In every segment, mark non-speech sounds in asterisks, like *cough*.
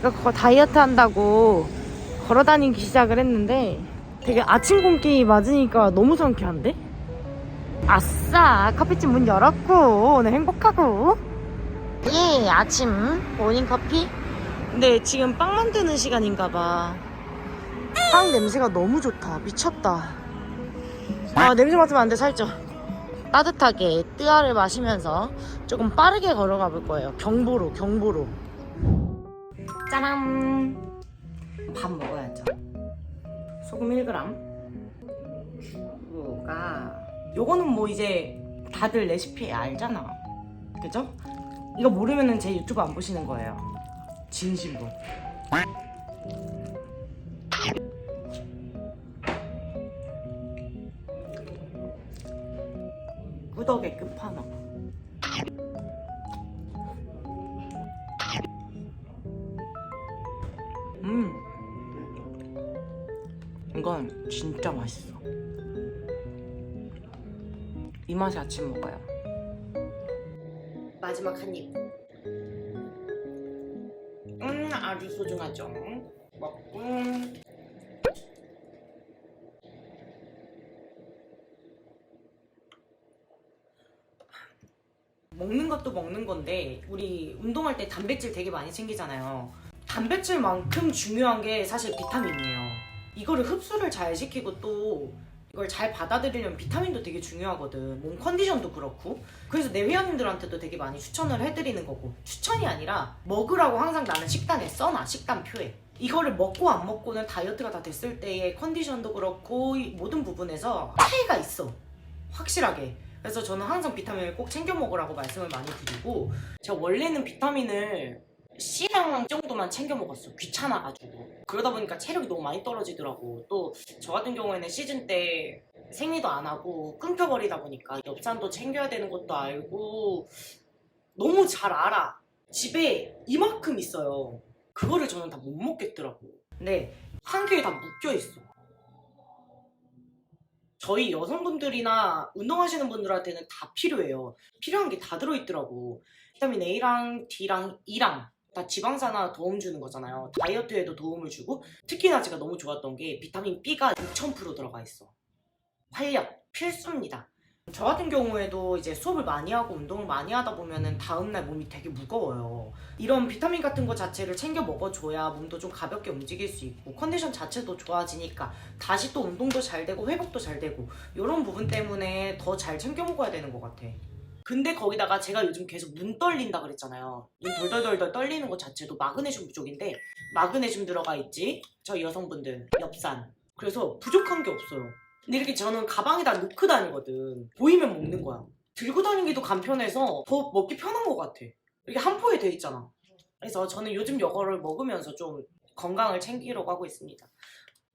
제가 그거 다이어트 한다고 걸어 다니기 시작을 했는데 되게 아침 공기 맞으니까 너무 상쾌한데? 아싸 커피집 문 열었고 오늘 행복하고. 예 아침 모닝커피. 근데 지금 빵 만드는 시간인가봐. 빵 냄새가 너무 좋다. 미쳤다. 아 냄새 맡으면 안 돼. 살쪄. 따뜻하게 뜨아를 마시면서 조금 빠르게 걸어가 볼 거예요. 경보로 경보로 짜란. 밥 먹어야죠. 소금 1g 그거가 요거는 뭐 이제 다들 레시피 알잖아. 그죠? 이거 모르면은 제 유튜브 안 보시는 거예요. 진심으로. 꾸덕의 끝판왕 진짜 맛있어. 이 맛에 아침 먹어요. 마지막 한 입. 음 아주 소중하죠. 먹고. 먹는 것도 먹는 건데 우리 운동할 때 단백질 되게 많이 챙기잖아요. 단백질만큼 중요한 게 사실 비타민이에요. 이거를 흡수를 잘 시키고 또 이걸 잘 받아들이려면 비타민도 되게 중요하거든. 몸 컨디션도 그렇고. 그래서 내 회원님들한테도 되게 많이 추천을 해드리는 거고. 추천이 아니라 먹으라고 항상 나는 식단에 써놔. 식단표에. 이거를 먹고 안 먹고는 다이어트가 다 됐을 때의 컨디션도 그렇고 이 모든 부분에서 차이가 있어. 확실하게. 그래서 저는 항상 비타민을 꼭 챙겨 먹으라고 말씀을 많이 드리고 제가 원래는 비타민을 C량 정도만 챙겨 먹었어. 귀찮아가지고. 그러다 보니까 체력이 너무 많이 떨어지더라고. 또 저 같은 경우에는 시즌 때 생리도 안 하고 끊겨버리다 보니까 엽산도 챙겨야 되는 것도 알고 너무 잘 알아. 집에 이만큼 있어요. 그거를 저는 다 못 먹겠더라고. 근데 한 큐에 다 묶여있어. 저희 여성분들이나 운동하시는 분들한테는 다 필요해요. 필요한 게 다 들어있더라고. 비타민 A랑 D랑 E랑 다 지방산화 도움 주는 거잖아요. 다이어트에도 도움을 주고 특히나 제가 너무 좋았던 게 비타민 B가 6000% 들어가 있어. 활력 필수입니다. 저 같은 경우에도 이제 수업을 많이 하고 운동을 많이 하다 보면은 다음날 몸이 되게 무거워요. 이런 비타민 같은 거 자체를 챙겨 먹어줘야 몸도 좀 가볍게 움직일 수 있고 컨디션 자체도 좋아지니까 다시 또 운동도 잘 되고 회복도 잘 되고 이런 부분 때문에 더 잘 챙겨 먹어야 되는 것 같아. 근데 거기다가 제가 요즘 계속 눈 떨린다 그랬잖아요. 눈 덜덜덜덜 떨리는 것 자체도 마그네슘 부족인데 마그네슘 들어가 있지. 저희 여성분들 엽산. 그래서 부족한 게 없어요. 근데 이렇게 저는 가방에다 넣고 다니거든. 보이면 먹는 거야. 들고 다니기도 간편해서 더 먹기 편한 것 같아. 이렇게 한 포에 돼 있잖아. 그래서 저는 요즘 이거를 먹으면서 좀 건강을 챙기려고 하고 있습니다.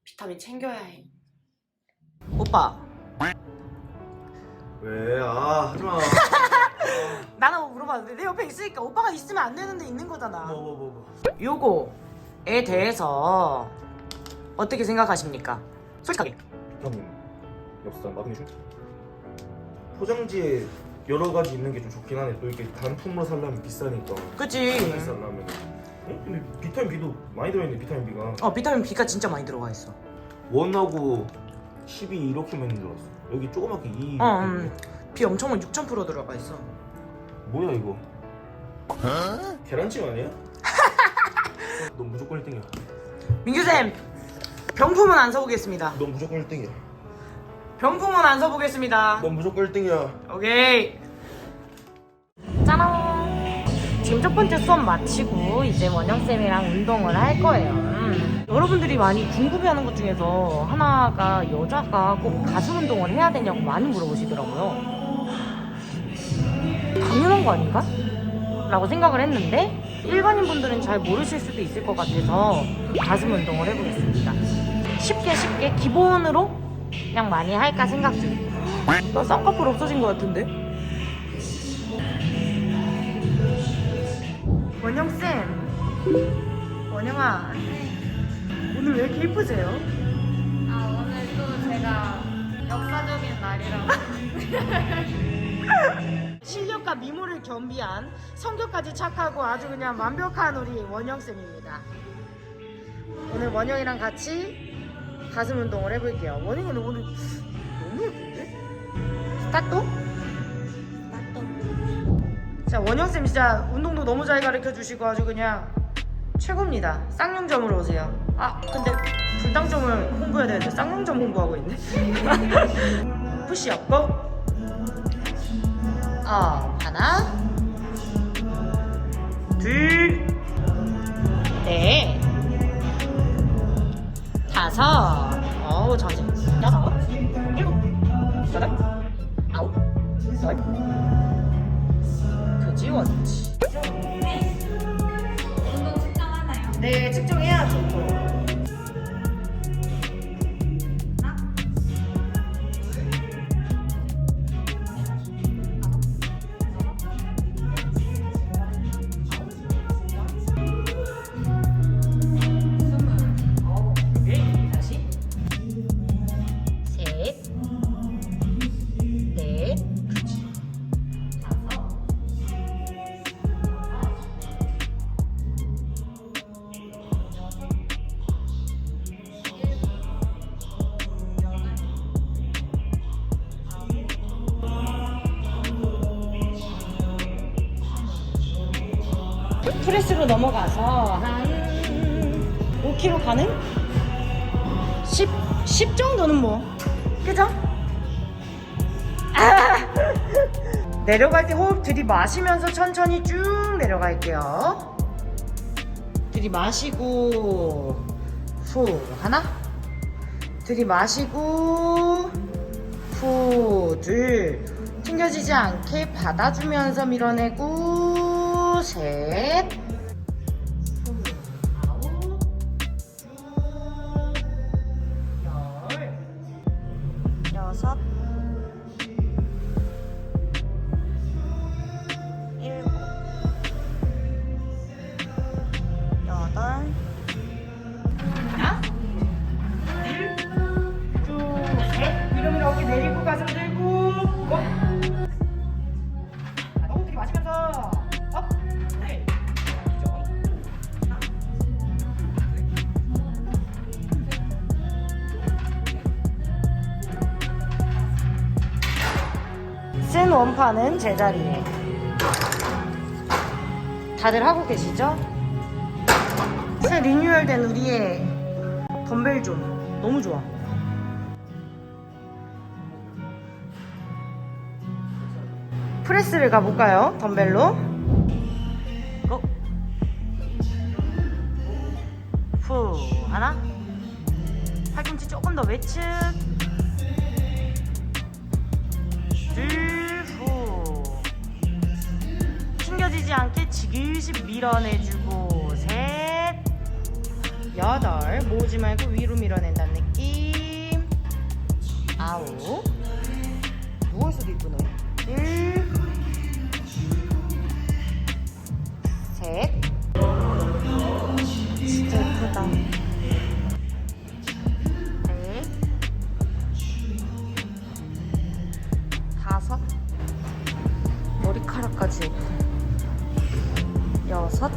비타민 챙겨야 해. 오빠, 왜? 아 하지마 *laughs* 나는 뭐 물어봤는데 내 옆에 있으니까 오빠가 있으면 안 되는데 있는 거잖아. 뭐 뭐뭐 요거에 대해서 어떻게 생각하십니까? 솔직하게. 비타민 엽산 마그네슘 포장지에 여러 가지 있는 게 좀 좋긴 하네 또 이렇게 단품으로 살려면 비싸니까 그치? 비싸게 살려면 어? 근데 비타민 B도 많이 들어있네 비타민 B가 어, 비타민 B가 진짜 많이 들어가 있어. 원하고 12 이렇게만 들어갔어 여기 조그맣게 2 어, 음. B 엄청 6,000% 들어가 있어. 뭐야 이거 계란찜 아니야? *laughs* 너 무조건 1등이야 민규쌤, 병품은 안 써보겠습니다. 너 무조건 1등이야 병품은 안 써보겠습니다. 넌 무조건 1등이야 오케이. 짜란. 지금 첫 번째 수업 마치고 이제 원영쌤이랑 운동을 할 거예요. 음. 여러분들이 많이 궁금해하는 것 중에서 하나가 여자가 꼭 가슴 운동을 해야 되냐고 많이 물어보시더라고요. 당연한 거 아닌가? 라고 생각을 했는데 일반인 분들은 잘 모르실 수도 있을 것 같아서 가슴 운동을 해보겠습니다. 쉽게 쉽게 기본으로 그냥 많이 할까 생각 중. 나 쌍꺼풀 없어진 것 같은데? 원영쌤 원영아 오늘 왜 이렇게 예쁘세요? 아 오늘 또 제가 역사적인 날이라고 *laughs* 실력과 미모를 겸비한 성격까지 착하고 아주 그냥 완벽한 우리 원영쌤입니다. 오늘 원영이랑 같이 가슴 운동을 해볼게요. 원영이는 오늘 너무 예쁜데? 스타트? 자 원영쌤 진짜 운동도 너무 잘 가르쳐 주시고 아주 그냥 최고입니다. 쌍용점으로 오세요. 아 근데 불당점을 홍보해야 되는데 쌍용점 홍보하고 있네. *laughs* 푸시업 고. 어 하나 둘 넷, 다섯, 어우 정신, 여섯, 일곱, 여덟, 아홉, 열, 그지 원치. 네, 측정해야죠. 또. 프레스로 넘어가서 한 5kg 가능? 10, 10 정도는 뭐 그죠? 아! *laughs* 내려갈 때 호흡 들이마시면서 천천히 쭉 내려갈게요 들이마시고 후 하나 들이마시고 후둘 튕겨지지 않게 받아주면서 밀어내고 셋 센 원판은 제자리에 다들 하고 계시죠? 새 리뉴얼된 우리의 덤벨 존. 너무 좋아. 프레스를 가볼까요? 덤벨로? 고! 후 하나. 팔꿈치 조금 더 외측. 둘 않게 지그시 밀어내주고 셋 여덟. 모으지 말고 위로 밀어낸다는 느낌. 아홉. 누워있어도 이쁘네 일 여섯.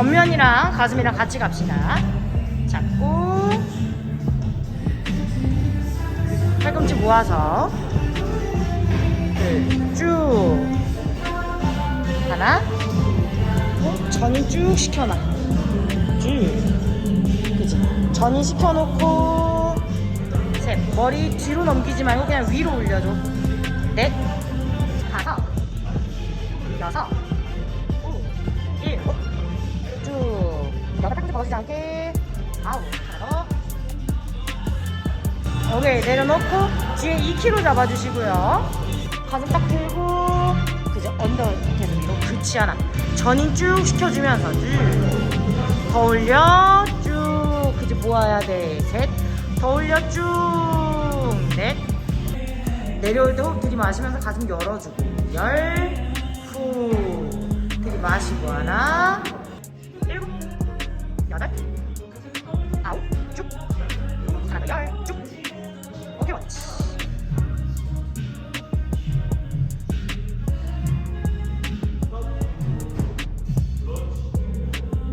전면이랑 가슴이랑 같이 갑시다. 잡고. 팔꿈치 모아서. 둘, 쭉. 하나. 어? 전인 쭉 시켜놔. 둘 그지 전인 시켜놓고. 셋. 머리 뒤로 넘기지 말고 그냥 위로 올려줘. 넷, 다섯, 여섯, 아홉, 하나 더. 오케이, 내려놓고 뒤에 2kg 잡아주시고요. 가슴 딱 들고, 그죠? 언더 계속 위로. 그렇지 않아. 전인 쭉 시켜주면서 쭉. 더 올려 쭉 그제 모아야 돼셋더 올려 쭉넷 내려올 때 호흡 들이마시면서 가슴 열어주고 열후 들이마시고 하나 여덟 아홉. 쭉. 하나 더열쭉. 오케이 맞지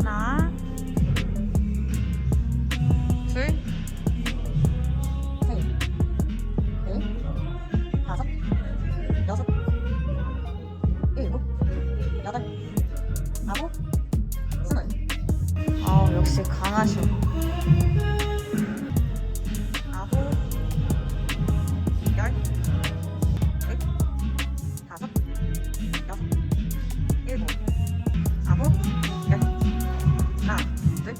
하나, 둘, 셋, 넷, 다섯, 여섯, 일곱, 여덟, 아홉, 역시 강하셔. 아홉, 열, 둘, 다섯, 여섯, 일곱, 아홉, 열, 하나, 둘,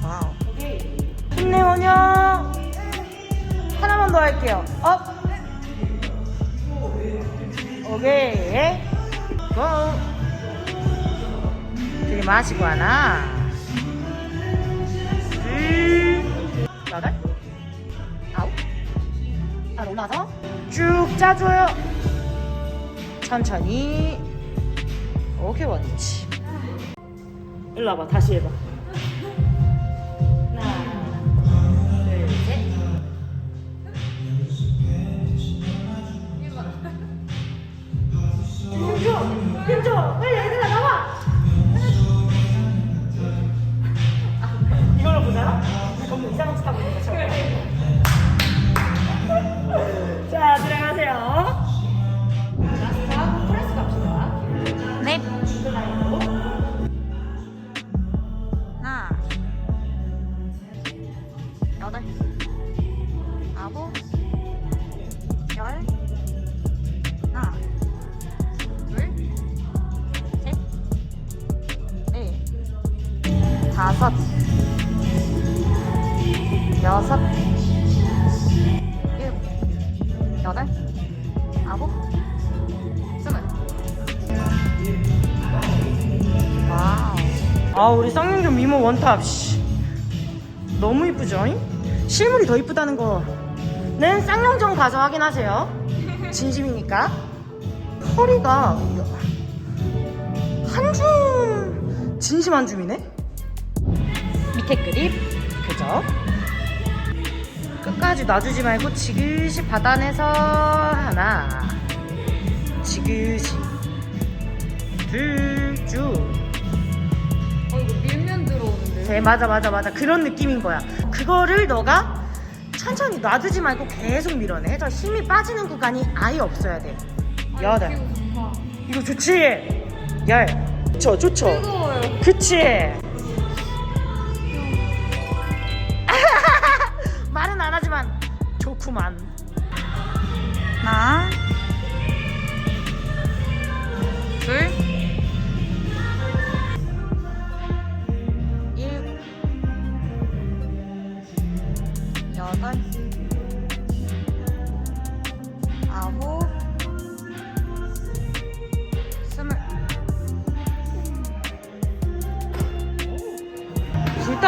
와우. 힘내오냐? 하나만 더 할게요. 업. 오케이. 고. 들이마시고 하나, 둘, 여덟, 아홉. 잘 올라서 쭉 짜줘요. 천천히. 오케이 원치. 일로 와봐. 다시 해봐. 짓 하고 있는. 자, 아홉, 스물. 와우. 아, 우리 쌍용점 미모 원탑. 씨. 너무 이쁘죠? 실물이 더 이쁘다는 거는 쌍용점 가서 확인하세요. 진심이니까. 허리가 한 줌, 진심 한 줌이네? 밑에 그립, 그죠? 끝까지 놔주지 말고 지그시 받아내서 하나, 지그시, 둘, 쭉. 어 이거 밀면 들어오는데. 네, 맞아, 맞아, 맞아. 그런 느낌인 거야. 그거를 너가 천천히 놔두지 말고 계속 밀어내. 해서 힘이 빠지는 구간이 아예 없어야 돼. 여덟. 이거 좋지? 열. 좋죠, 좋죠. 뜨거워요. 그치? 좋구만. 하나, 둘, 일, 여덟,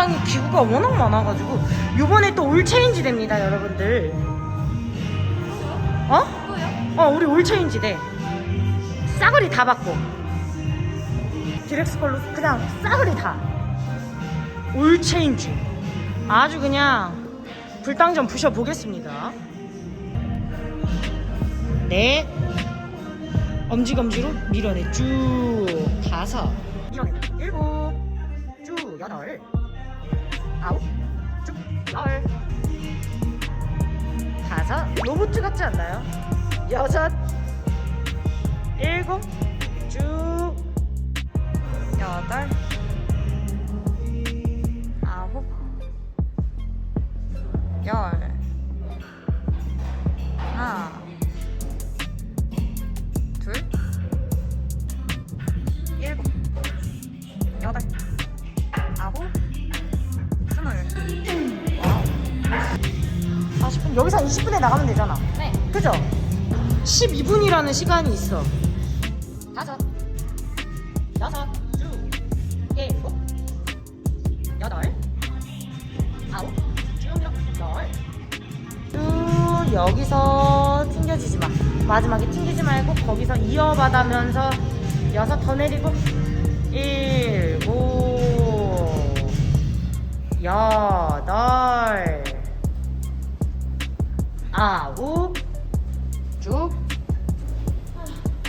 불당이 기구가 워낙 많아가지고 요번에 또 올체인지 됩니다, 여러분들. 어? 어, 우리 올체인지 돼. 싸그리 다 받고. 디렉스 걸로 그냥 싸그리 다. 올체인지. 아주 그냥 불당 좀 부셔보겠습니다. 네. 엄지검지로 밀어내 쭉 다섯 밀어내 일곱 쭉 여덟 열 다섯 로봇 같지 않나요? 여섯. 일곱. 쭉. 여덟. 아홉. 열. 하나. 여기서 한 20분에 나가면 되잖아. 네. 그죠? 12분이라는 시간이 있어. 다섯. 여섯, 쭉, 일곱, 여덟, 아홉, 쭉, 열. 쭉 여기서 튕겨지지 마. 마지막에 튕기지 말고 거기서 이어받으면서 여섯 더 내리고 일곱, 여 아홉, 쭉.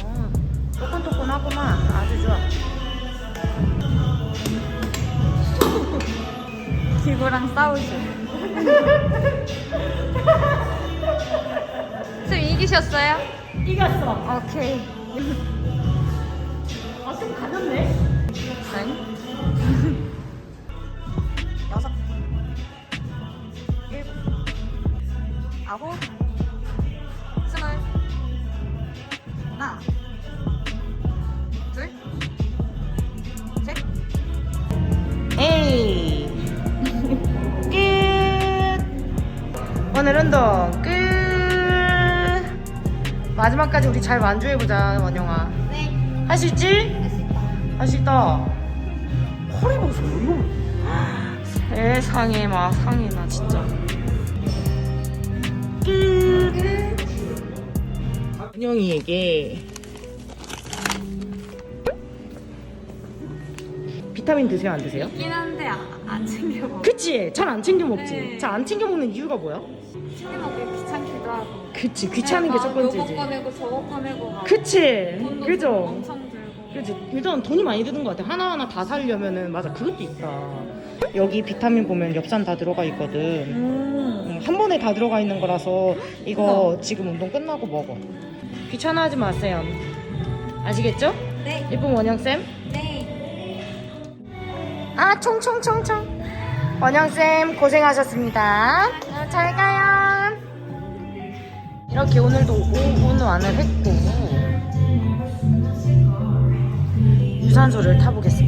어, 또끈또끈하구만. 아주 좋아. *laughs* 기구랑 싸우죠. *laughs* 쌤 이기셨어요? 이겼어. 오케이. 아, 좀 가볍네. 응? 여 *laughs* 아홉. 스물. 하나. 둘. 셋. 에이. *laughs* 끝. 오늘 운동 끝. 마지막까지 우리 잘 완주해보자, 원영아. 네. 할 수 있지? 할 수 있다. 허리 보세요, 이거. 세상에, 막, 상해나, 진짜. 끝. 원영이에게 비타민 드세요, 안 드세요? 있긴 한데 아, 안 챙겨 먹어. 그치? 잘 안 챙겨 먹지? 네. 잘 안 챙겨 먹는 이유가 뭐야? 챙겨 먹기 귀찮기도 하고. 그치, 귀찮은 게 첫 번째지. 요거 꺼내고 저거 꺼내고 막. 그치? 돈도 그죠? 엄청 들고. 그치? 일단 돈이 많이 드는 것 같아. 하나하나 다 사려면은, 맞아, 그것도 있다. 여기 비타민 보면 엽산 다 들어가 있거든. 한 번에 다 들어가 있는 거라서 이거 지금 운동 끝나고 먹어. 귀찮아하지 마세요. 아시겠죠? 네. 예쁜 원영쌤? 네. 아, 총총총총. 원영쌤 고생하셨습니다. 어, 잘 가요. 이렇게 오늘도 오운완을 했고, 유산소를 타보겠습니다.